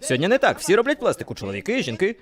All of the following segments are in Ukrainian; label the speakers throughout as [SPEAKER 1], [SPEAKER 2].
[SPEAKER 1] Сьогодні не так. Всі роблять пластику. Чоловіки, жінки.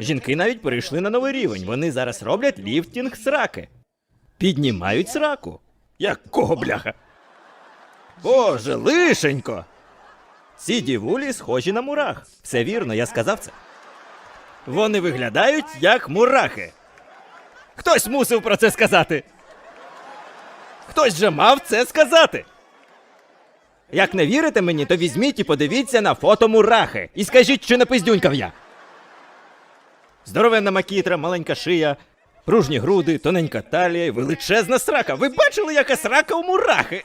[SPEAKER 1] Жінки навіть перейшли на новий рівень. Вони зараз роблять ліфтінг сраки. Піднімають сраку. Якого бляха? Боже, лишенько. Ці дівулі схожі на мурах. Все вірно, я сказав це. Вони виглядають як мурахи. Хтось мусив про це сказати. Хтось же мав це сказати. Як не вірите мені, то візьміть і подивіться на фото мурахи. І скажіть, чи не пиздюнькав я. Здоровенна макітра, маленька шия, пружні груди, тоненька талія і величезна срака. Ви бачили, яка срака у мурахи?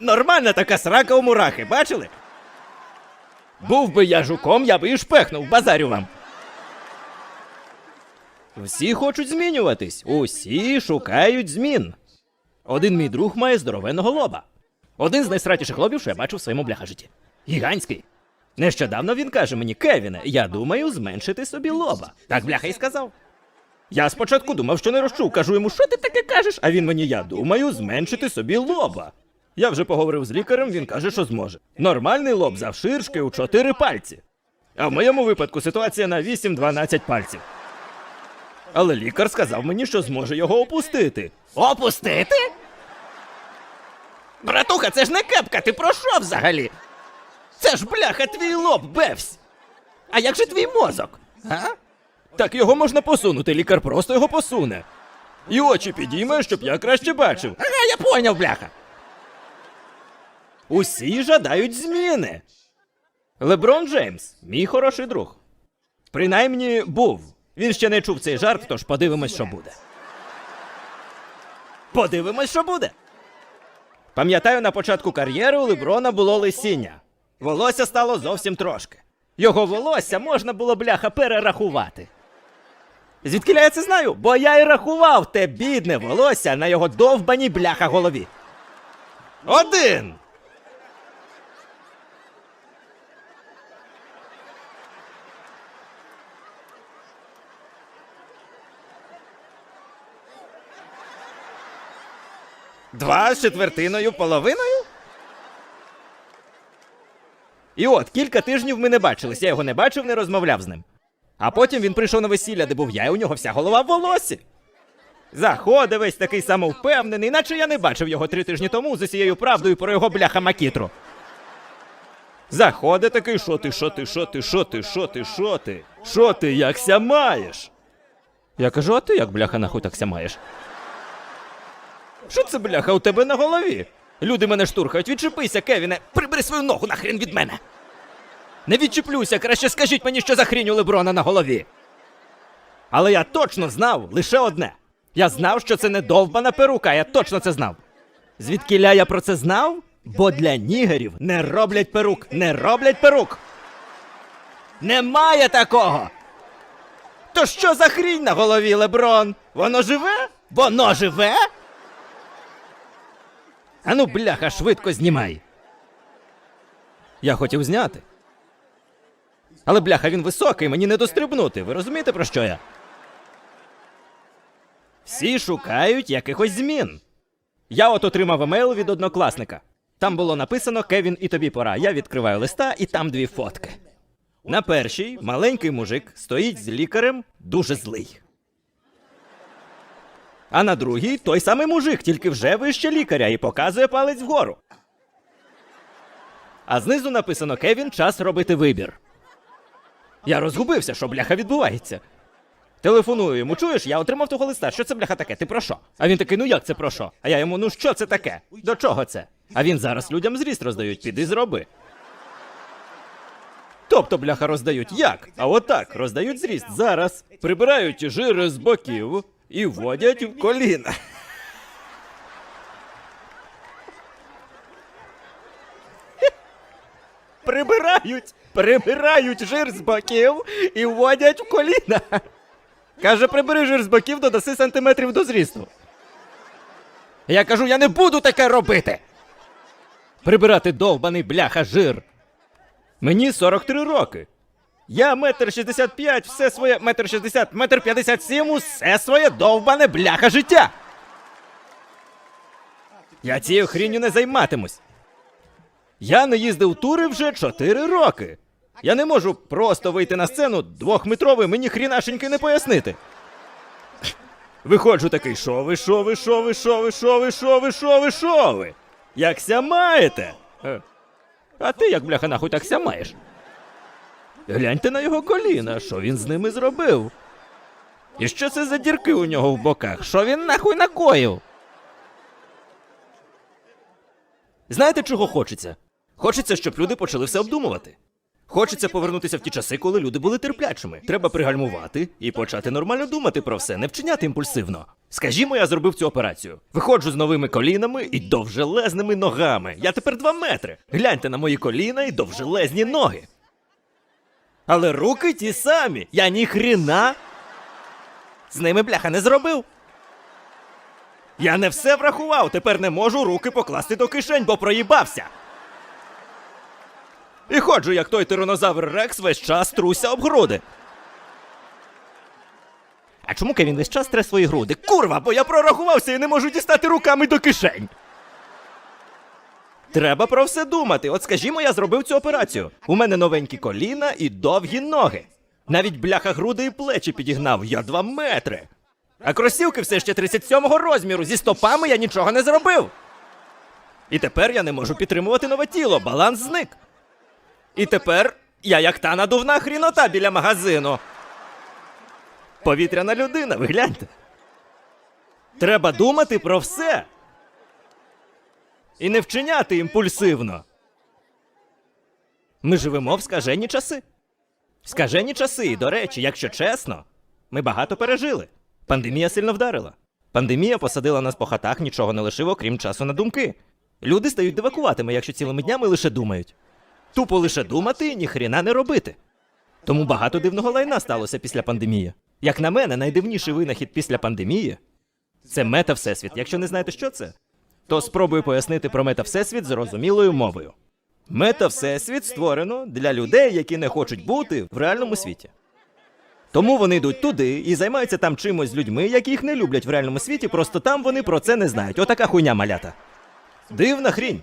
[SPEAKER 1] Нормальна така срака у мурахи, бачили? Був би я жуком, я би і шпехнув, базарю вам. Всі хочуть змінюватись, усі шукають змін. Один мій друг має здоровенного лоба. Один з найсратіших лобів, що я бачив в своєму бляха житті. Гігантський. Нещодавно він каже мені, Кевіне, я думаю зменшити собі лоба. Так бляха і сказав. Я спочатку думав, що не розчув. Кажу йому, що ти таке кажеш? А він мені, я думаю, зменшити собі лоба. Я вже поговорив з лікарем, він каже, що зможе. Нормальний лоб завширшки у 4 пальці. А в моєму випадку ситуація на 8-12 пальців. Але лікар сказав мені, що зможе його опустити. Опустити? Братуха, це ж не кепка, ти про що взагалі? Це ж бляха твій лоб, бевсь. А як же твій мозок? А? Так його можна посунути, лікар просто його посуне. І очі підійме, щоб я краще бачив. Ага, я поняв, бляха. Усі жадають зміни. Леброн Джеймс, мій хороший друг. Принаймні був. Він ще не чув цей жарт, тож подивимось, що буде. Подивимось, що буде. Пам'ятаю, на початку кар'єри у Леброна було лисіння. Волосся стало зовсім трошки. Його волосся можна було бляха перерахувати. Звідки я це знаю? Бо я і рахував те бідне волосся на його довбаній бляха голові. Один. Два з четвертиною половиною? І от кілька тижнів ми не бачились. Я його не бачив, не розмовляв з ним. А потім він прийшов на весілля, де був я, і у нього вся голова в волосі. Заходить весь такий самовпевнений, наче я не бачив його три тижні тому з усією правдою про його бляха макітру. Заходить такий, що ти, що ти, що ти, що ти, що ти, що ти? Що ти, якся маєш? Я кажу, а ти як бляха нахуй такся маєш? Що це бляха у тебе на голові? Люди мене штурхають, відчепися, Кевіне, прибери свою ногу нахрен від мене. Не відчіплюся, краще скажіть мені, що за хрінь у Леброна на голові. Але я точно знав лише одне. Я знав, що це не довбана перука, я точно це знав. Звідкіля я про це знав? Бо для нігерів не роблять перук, не роблять перук. Немає такого. То що за хрінь на голові, Леброн? Воно живе? Воно живе? Ану, бляха, швидко знімай. Я хотів зняти. Але бляха, він високий, мені не дострибнути. Ви розумієте, про що я? Всі шукають якихось змін. Я от отримав емейл від однокласника. Там було написано Кевін і тобі пора. Я відкриваю листа, і там дві фотки. На першій маленький мужик стоїть з лікарем дуже злий. А на другій той самий мужик, тільки вже вище лікаря і показує палець вгору. А знизу написано Кевін, час робити вибір. Я розгубився, що бляха відбувається. Телефоную йому, чуєш, я отримав того листа. Що це бляха таке? Ти про що? А він такий, ну як це про що? А я йому, ну що це таке? До чого це? А він зараз людям зріст роздають, піди зроби. Тобто, бляха, роздають як? А отак роздають зріст зараз, прибирають жири з боків і вводять в коліна. Прибирають, прибирають жир з боків і вводять в коліна. Каже, прибери жир з боків до 10 сантиметрів до зрісту. Я кажу, я не буду таке робити. Прибирати довбаний бляха жир. Мені 43 роки. Я метр шістдесят п'ять, все своє метр шістдесят, метр п'ятдесят сім, усе своє довбане бляха життя. Я цією хрінню не займатимусь. Я не їздив тури вже чотири роки. Я не можу просто вийти на сцену двохметровий, мені хрінашеньки не пояснити. Виходжу такий шови, шови, шови, шови, шови, шови, шови, шови. Як ся маєте? Е. А ти як бляха нахуй так ся маєш? Гляньте на його коліна, що він з ними зробив. І що це за дірки у нього в боках? Що він нахуй накоїв? Знаєте, чого хочеться? Хочеться, щоб люди почали все обдумувати. Хочеться повернутися в ті часи, коли люди були терплячими. Треба пригальмувати і почати нормально думати про все, не вчиняти імпульсивно. Скажімо, я зробив цю операцію. Виходжу з новими колінами і довжелезними ногами. Я тепер два метри. Гляньте на мої коліна і довжелезні ноги. Але руки ті самі. Я ні хрена з ними бляха не зробив. Я не все врахував, тепер не можу руки покласти до кишень, бо проїбався. І ходжу, як той тиранозавр Рекс весь час труся об груди. А чому Кевін весь час тре свої груди? Курва, бо я прорахувався і не можу дістати руками до кишень. Треба про все думати. От скажімо, я зробив цю операцію. У мене новенькі коліна і довгі ноги. Навіть бляха груди і плечі підігнав. Я два метри. А кросівки все ще 37-го розміру. Зі стопами я нічого не зробив. І тепер я не можу підтримувати нове тіло, баланс зник. І тепер я як та надувна хрінота біля магазину. Повітряна людина, ви гляньте. Треба думати про все. І не вчиняти імпульсивно. Ми живемо в скажені часи. Скажені часи, і, до речі, якщо чесно, ми багато пережили. Пандемія сильно вдарила. Пандемія посадила нас по хатах, нічого не лишив, окрім часу на думки. Люди стають дивакуватими, якщо цілими днями лише думають. Тупо лише думати і ніхрена не робити. Тому багато дивного лайна сталося після пандемії. Як на мене, найдивніший винахід після пандемії це мета Всесвіт. Якщо не знаєте, що це, то спробую пояснити про мета Всесвіт зрозумілою мовою. Мета Всесвіт створено для людей, які не хочуть бути в реальному світі. Тому вони йдуть туди і займаються там чимось з людьми, які їх не люблять в реальному світі, просто там вони про це не знають. Отака хуйня малята. Дивна хрінь.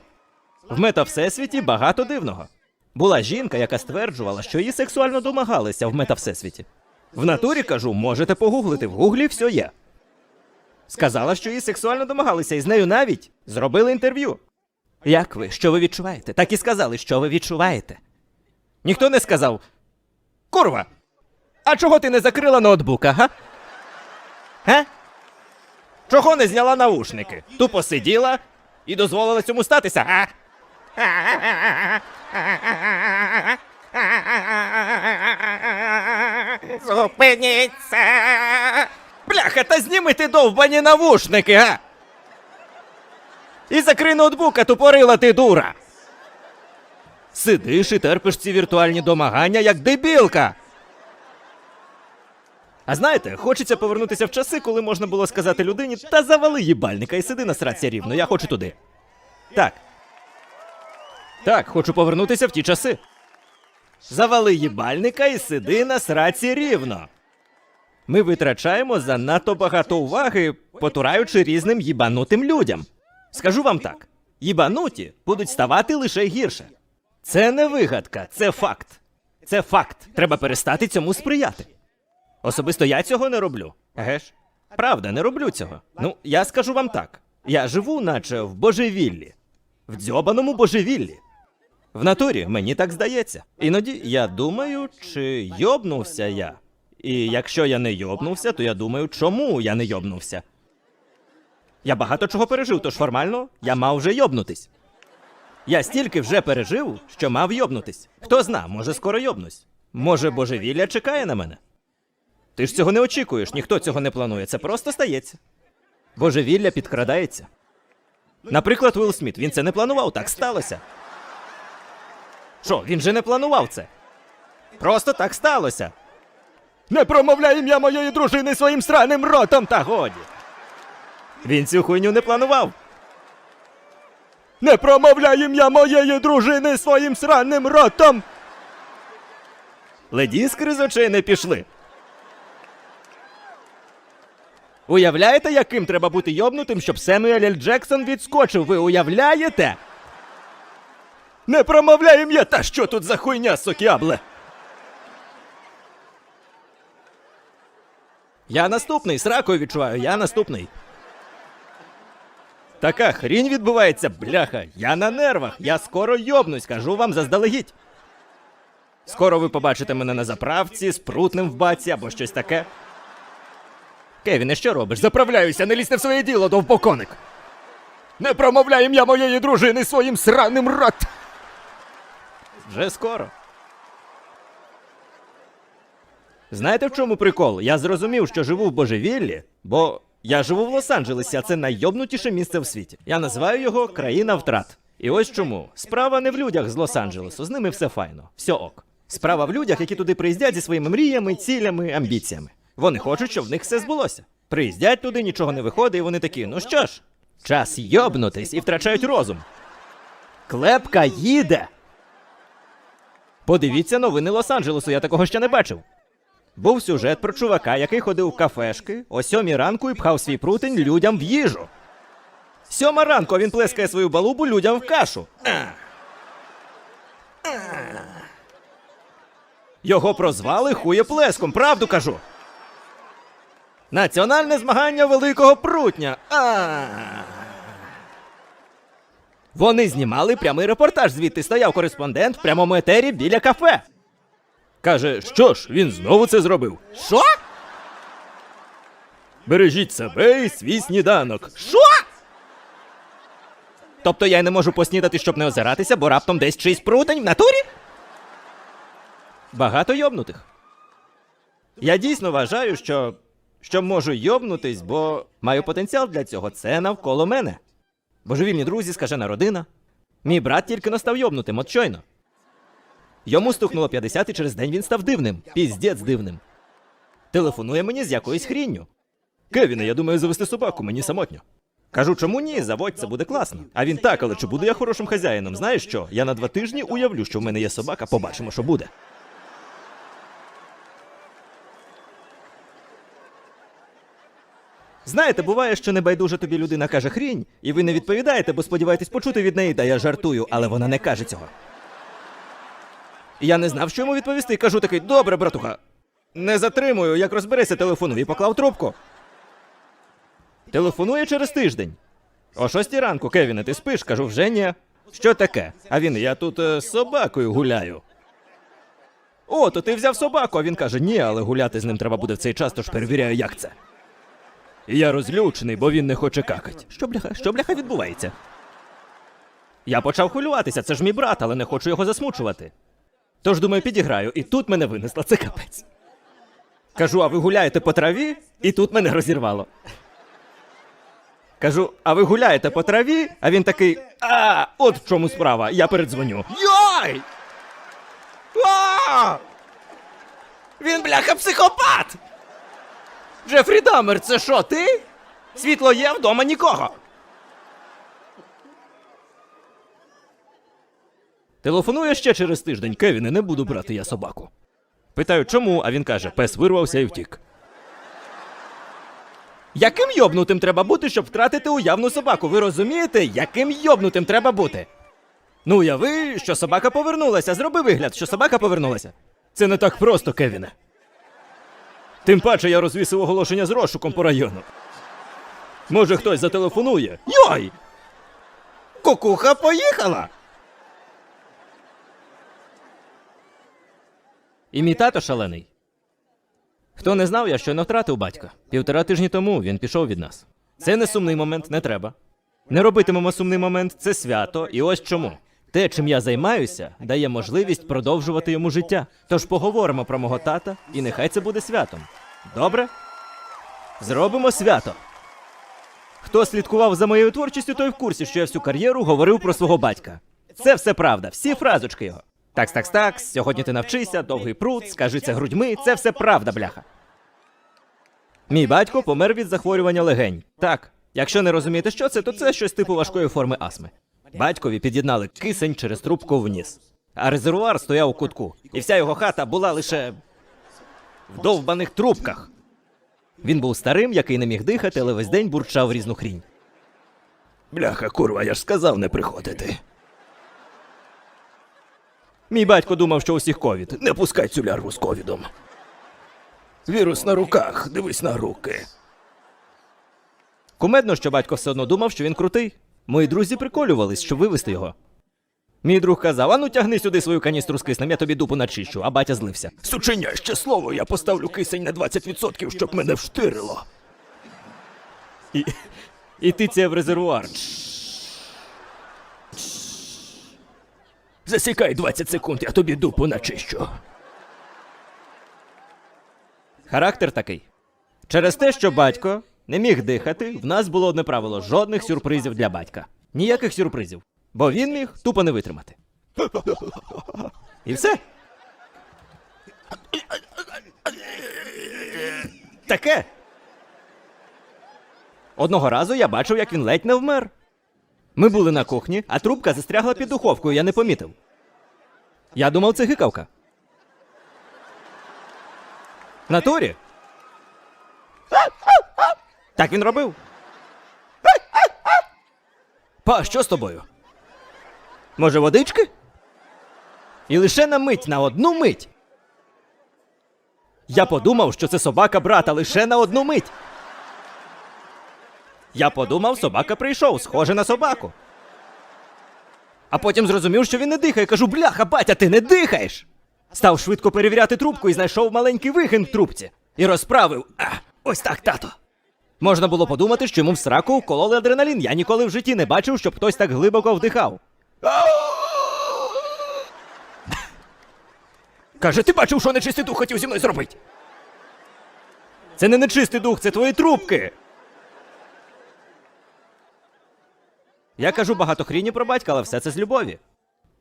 [SPEAKER 1] В мета Всесвіті багато дивного. Була жінка, яка стверджувала, що її сексуально домагалися в мета Всесвіті. В натурі кажу, можете погуглити, в гуглі все є. Сказала, що її сексуально домагалися, і з нею навіть зробили інтерв'ю. Як ви? Що ви відчуваєте? Так і сказали, що ви відчуваєте. Ніхто не сказав. Курва! А чого ти не закрила ноутбука, га? Га? Чого не зняла наушники? Тупо сиділа і дозволила цьому статися, а?
[SPEAKER 2] Зупиніться!
[SPEAKER 1] Бляха, та зніми ти довбані навушники, га? І закрий ноутбука, тупорила ти дура. Сидиш і терпиш ці віртуальні домагання, як дебілка. А знаєте, хочеться повернутися в часи, коли можна було сказати людині, та завали їбальника і сиди на сраці рівно, я хочу туди. Так. Так, хочу повернутися в ті часи. Завали їбальника і сиди на сраці рівно. Ми витрачаємо занадто багато уваги, потураючи різним їбанутим людям. Скажу вам так: їбануті будуть ставати лише гірше. Це не вигадка, це факт. Це факт. Треба перестати цьому сприяти. Особисто я цього не роблю. Еге ж? Правда, не роблю цього. Ну, я скажу вам так: я живу, наче в божевіллі, в дзьобаному божевіллі. В натурі мені так здається. Іноді я думаю, чи йобнувся я. І якщо я не йобнувся, то я думаю, чому я не йобнувся. Я багато чого пережив, тож формально я мав вже йобнутись. Я стільки вже пережив, що мав йобнутись. Хто зна, може скоро йобнусь. Може, божевілля чекає на мене. Ти ж цього не очікуєш, ніхто цього не планує, це просто стається. Божевілля підкрадається. Наприклад, Уилл Сміт, він це не планував, так сталося. Що, він же не планував це? Просто так сталося. Не промовляй ім'я моєї дружини своїм сраним ротом, та годі. Він цю хуйню не планував. Не промовляй ім'я моєї дружини своїм сраним ротом. Ледіскри з очей не пішли. Уявляєте, яким треба бути йобнутим, щоб Семюель Ель Джексон відскочив? Ви уявляєте? Не промовляй ім'я, та що тут за хуйня, сокябле? Я наступний, сракою відчуваю, я наступний. Така хрінь відбувається, бляха. Я на нервах. Я скоро йобнусь, кажу вам заздалегідь. Скоро ви побачите мене на заправці, з прутним в баці або щось таке. Кевіне, що робиш? Заправляюся, не лізьте в своє діло, довбоконик. Не промовляй ім'я моєї дружини своїм сраним рот. Вже скоро. Знаєте, в чому прикол? Я зрозумів, що живу в божевіллі, бо я живу в Лос-Анджелесі, а це наййобнутіше місце в світі. Я називаю його країна втрат. І ось чому. Справа не в людях з Лос-Анджелесу, з ними все файно, все ок. Справа в людях, які туди приїздять зі своїми мріями, цілями, амбіціями. Вони хочуть, щоб в них все збулося. Приїздять туди, нічого не виходить, і вони такі: ну що ж, час йобнутись і втрачають розум. Клепка їде. Подивіться новини Лос-Анджелесу, я такого ще не бачив. Був сюжет про чувака, який ходив в кафешки о сьомій ранку і пхав свій прутень людям в їжу. Сьома ранку він плескає свою балубу людям в кашу. Його прозвали хуєплеском, правду кажу. Національне змагання великого прутня. Вони знімали прямий репортаж, звідти стояв кореспондент в прямому етері біля кафе. Каже, що ж, він знову це зробив. Що? Бережіть себе і свій сніданок. Що? Тобто я не можу поснідати, щоб не озиратися, бо раптом десь чийсь прутень в натурі? Багато йобнутих. Я дійсно вважаю, що, що можу йобнутись, бо маю потенціал для цього. Це навколо мене. Божевільні друзі, скажена родина. Мій брат тільки настав йобнутим, от щойно. Йому стукнуло 50 і через день він став дивним. Піздець дивним. Телефонує мені з якоюсь хрінню. Кевіне, я думаю завести собаку, мені самотньо. Кажу, чому ні? Заводь, це буде класно. А він так, але чи буду я хорошим хазяїном? Знаєш що? Я на два тижні уявлю, що в мене є собака, побачимо, що буде. Знаєте, буває, що небайдуже тобі людина каже хрінь, і ви не відповідаєте, бо сподіваєтесь почути від неї, та я жартую, але вона не каже цього. Я не знав, що йому відповісти, кажу такий: добре, братуха. Не затримую, як розбереся, телефонуй і поклав трубку. Телефонує через тиждень. О шостій ранку, Кевіне, ти спиш? Кажу, вже ні. Що таке? А він, я тут е, з собакою гуляю. О, то ти взяв собаку, а він каже, ні, але гуляти з ним треба буде в цей час, тож перевіряю, як це. І я розлючений, бо він не хоче какать. Що бляха, що бляха відбувається? Я почав хвилюватися, це ж мій брат, але не хочу його засмучувати. Тож думаю, підіграю, і тут мене винесла, це капець. Кажу, а ви гуляєте по траві? І тут мене розірвало. Кажу, а ви гуляєте по траві? А він такий. А, от в чому справа, я передзвоню. Йой! А! Він бляха психопат! Джефрі Дамер, це що, ти? Світло є, вдома нікого. Телефоную ще через тиждень, Кевіне, не буду брати я собаку. Питаю, чому, а він каже, пес вирвався і втік. Яким йобнутим треба бути, щоб втратити уявну собаку? Ви розумієте, яким йобнутим треба бути? Ну, уяви, що собака повернулася. Зроби вигляд, що собака повернулася. Це не так просто, Кевіне. Тим паче я розвісив оголошення з розшуком по району. Може, хтось зателефонує. Йой! Кукуха поїхала! І мій тато шалений. Хто не знав, я щойно втратив батька. Півтора тижні тому він пішов від нас. Це не сумний момент, не треба. Не робитимемо сумний момент, це свято, і ось чому. Те, чим я займаюся, дає можливість продовжувати йому життя. Тож поговоримо про мого тата, і нехай це буде святом. Добре? Зробимо свято. Хто слідкував за моєю творчістю, той в курсі, що я всю кар'єру говорив про свого батька. Це все правда, всі фразочки його. Такс, такс, такс, сьогодні ти навчися, довгий прут, скажи це грудьми, це все правда, бляха. Мій батько помер від захворювання легень. Так, якщо не розумієте, що це, то це щось типу важкої форми астми. Батькові під'єднали кисень через трубку вниз. А резервуар стояв у кутку, і вся його хата була лише в довбаних трубках. Він був старим, який не міг дихати, але весь день бурчав різну хрінь. Бляха, курва, я ж сказав не приходити. Мій батько думав, що усіх ковід. Не пускай цю лярву з ковідом. Вірус на руках, дивись на руки. Кумедно, що батько все одно думав, що він крутий. Мої друзі приколювались, щоб вивести його. Мій друг казав: ану тягни сюди свою каністру з киснем, я тобі дупу начищу, а батя злився. Сученя, ще слово, я поставлю кисень на 20%, щоб мене вштирило. І, і ти це в резервуар. Засікай 20 секунд, я тобі дупу начищу. Характер такий. Через те, що батько не міг дихати, в нас було одне правило: жодних сюрпризів для батька. Ніяких сюрпризів. Бо він міг тупо не витримати. І все. Таке. Одного разу я бачив, як він ледь не вмер. Ми були на кухні, а трубка застрягла під духовкою, я не помітив. Я думав, це гикавка. В Натурі? Так він робив. Па, що з тобою? Може, водички? І лише на мить, на одну мить. Я подумав, що це собака брата лише на одну мить. Я подумав, собака прийшов, схоже на собаку. А потім зрозумів, що він не дихає. Кажу, бляха, батя, ти не дихаєш. Став швидко перевіряти трубку і знайшов маленький вигин в трубці. І розправив. А, ось так, тато. Можна було подумати, що йому в сраку вкололи адреналін. Я ніколи в житті не бачив, щоб хтось так глибоко вдихав. Каже, ти бачив, що нечистий дух хотів зі мною зробити. Це не нечистий дух, це твої трубки. Я кажу багато хріні про батька, але все це з любові.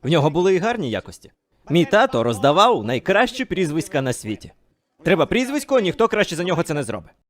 [SPEAKER 1] В нього були і гарні якості. Мій тато роздавав найкращі прізвиська на світі. Треба прізвисько, ніхто краще за нього це не зробить.